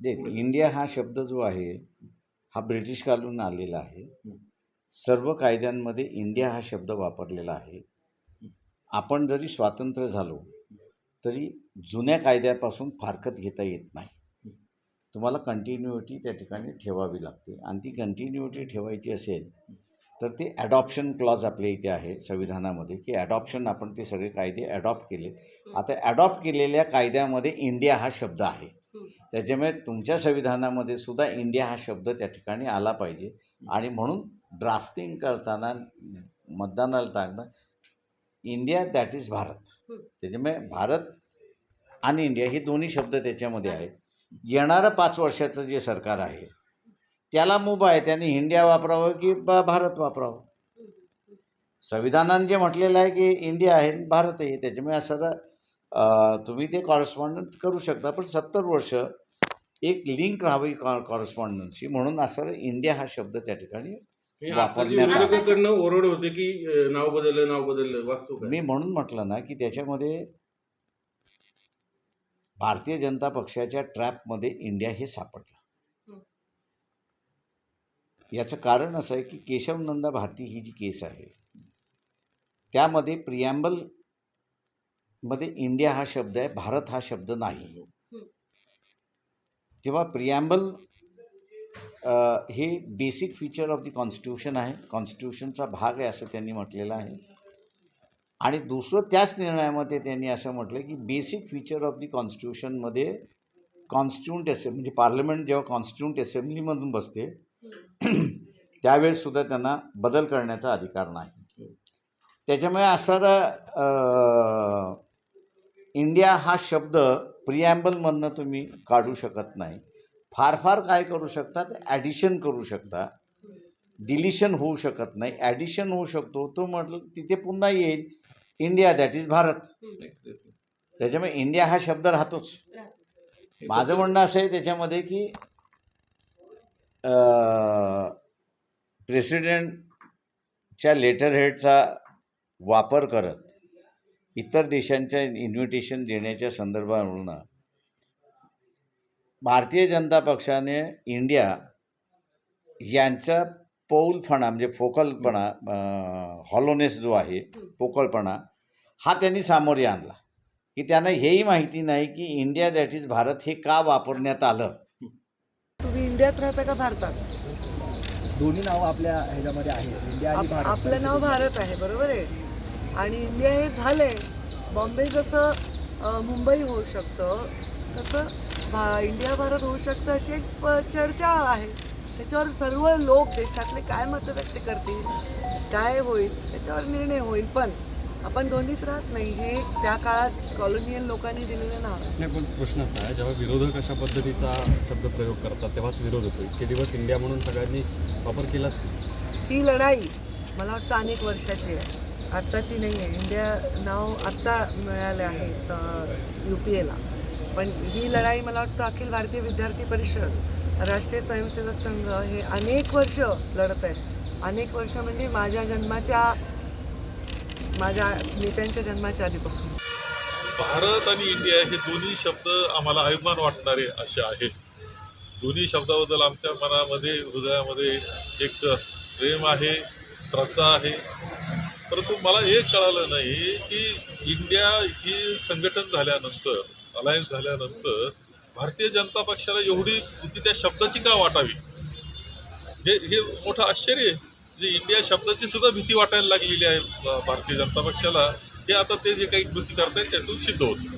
देख इंडिया हा शब्द जो आहे हा ब्रिटिश काळून आलेला आहे. सर्व कायद्यांमध्ये इंडिया हा शब्द वापरलेला आहे. आपण जरी स्वातंत्र्य झालो तरी जुन्या कायद्यापासून फारकत घेता येत नाही. तुम्हाला कंटिन्युटी त्या ठिकाणी ठेवावी लागते. आणि ती कंटिन्युटी ठेवायची असेल तर ते ॲडॉप्शन क्लॉज आपल्या इथे आहे संविधानामध्ये की ॲडॉप्शन आपण ते सगळे कायदे ॲडॉप्ट केले आता ॲडॉप्ट केलेल्या कायद्यामध्ये इंडिया हा शब्द आहे. त्याच्यामुळे तुमच्या संविधानामध्ये सुद्धा इंडिया हा शब्द त्या ठिकाणी आला पाहिजे. आणि म्हणून ड्राफ्टिंग करताना मतदानाला टाकणं इंडिया दॅट इज भारत. त्याच्यामुळे भारत आणि इंडिया हे दोन्ही शब्द त्याच्यामध्ये आहेत. येणारं पाच वर्षाचं जे सरकार आहे त्याला मुभा आहे त्यांनी इंडिया वापरावं की बा भारत वापरावं? संविधानाने जे म्हटलेलं आहे की इंडिया आहे भारत आहे त्याच्यामुळे असं तुम्ही ते कॉरेस्पॉन्डन्स करू शकता पण सत्तर वर्ष एक लिंक राहावी कॉ कॉरेस्पॉन्डन्सशी म्हणून असं इंडिया हा शब्द त्या ठिकाणी वापरण्यात ओरड होते की नाव बदललं नाव बदललं वास्तव काय? मी म्हणून म्हटलं ना की त्याच्यामध्ये भारतीय जनता पक्षाच्या ट्रॅपमध्ये इंडिया हे सापडलं. याचं कारण असं आहे की केशवनंदा भारती ही जी केस आहे त्यामध्ये प्रिॲम्बल मध्ये इंडिया हा शब्द आहे भारत हा शब्द नाही. तेव्हा प्रिॲम्बल हे basic feature of the constitution आहे कॉन्स्टिट्यूशनचा भाग आहे असं त्यांनी म्हटलेलं आहे. आणि दुसरं त्याच निर्णयामध्ये त्यांनी असं म्हटलं की बेसिक फीचर ऑफ दी कॉन्स्टिट्यूशनमध्ये कॉन्स्टिट्यूंट असेंब्ली म्हणजे पार्लमेंट जेव्हा कॉन्स्टिट्यूंट असेंब्लीमधून बसते त्यावेळेससुद्धा त्यांना बदल करण्याचा अधिकार नाही. त्याच्यामुळे असणारा इंडिया हा शब्द प्रिॲम्बलमधनं तुम्ही काढू शकत नाही. फार फार काय करू शकता ते ॲडिशन करू शकता. डिलिशन होऊ शकत नाही. ॲडिशन होऊ शकतो. तो म्हटलं तिथे पुन्हा येईल. India that is Bharat. त्याच्यामुळे इंडिया हा शब्द राहतोच. माझं म्हणणं असं आहे त्याच्यामध्ये की प्रेसिडेंटच्या लेटर हेडचा वापर करत इतर देशांच्या इन्व्हिटेशन देण्याच्या संदर्भावरून भारतीय जनता पक्षाने इंडिया यांचा पौलपणा म्हणजे फोकलपणा हॉलोनेस जो आहे पोकळपणा हा त्यांनी सामोरे आणला. की त्यांना हेही माहिती नाही की इंडिया दॅट इज भारत हे का वापरण्यात आलं? तुम्ही इंडियात राहता का भारतात? दोन्ही नावं आपल्या ह्याच्यामध्ये आहेत. इंडिया आणि आप- भारत आपलं नाव भारत आहे बरोबर आहे? आणि इंडिया हे झालंय. बॉम्बे जसं मुंबई होऊ शकतं तसं भा इंडिया भारत होऊ शकतं अशी एक प- चर्चा आहे. त्याच्यावर सर्व लोक देशातले काय मतं व्यक्त करतील काय होईल त्याच्यावर निर्णय होईल. पण आपण दोन्हीत राहत नाही हे त्या काळात कॉलोनियल लोकांनी दिलेलं नाव आहे. नाही पण प्रश्न असा आहे जेव्हा विरोधक अशा पद्धतीचा शब्द प्रयोग करतात तेव्हाच विरोध होतो. इतके दिवस इंडिया म्हणून सगळ्यांनी वापर केलाच. ही लढाई मला वाटतं अनेक वर्षाची आहे. आत्ताची नाही आहे. इंडिया नाव आत्ता मिळालं आहे यू पी एला पण ही लढाई मला वाटतं अखिल भारतीय विद्यार्थी परिषद राष्ट्रीय स्वयंसेवक संघ हे अनेक वर्ष लढत आहे अनेक वर्ष म्हणजे माझ्या जन्माच्या माझ्या नेत्यांच्या जन्माच्या आधीपासून. भारत आणि इंडिया हे दोन्ही शब्द आम्हाला अभिमान वाटणारे असे आहेत. दोन्ही शब्दाबद्दल आमच्या मनामध्ये हृदयामध्ये एक प्रेम आहे श्रद्धा आहे. परंतु मला हे कळालं नाही की इंडिया ही संघटन झाल्यानंतर अलायन्स झाल्यानंतर भारतीय जनता पक्षाला एवढी भीती त्या शब्दाची का वाटावी? हे हे मोठं आश्चर्य आहे. जे इंडिया शब्दाची सुद्धा भीती वाटायला लागलेली आहे भारतीय जनता पक्षाला. हे आता ते जे काही कृती करतायत त्यातून सिद्ध होतं.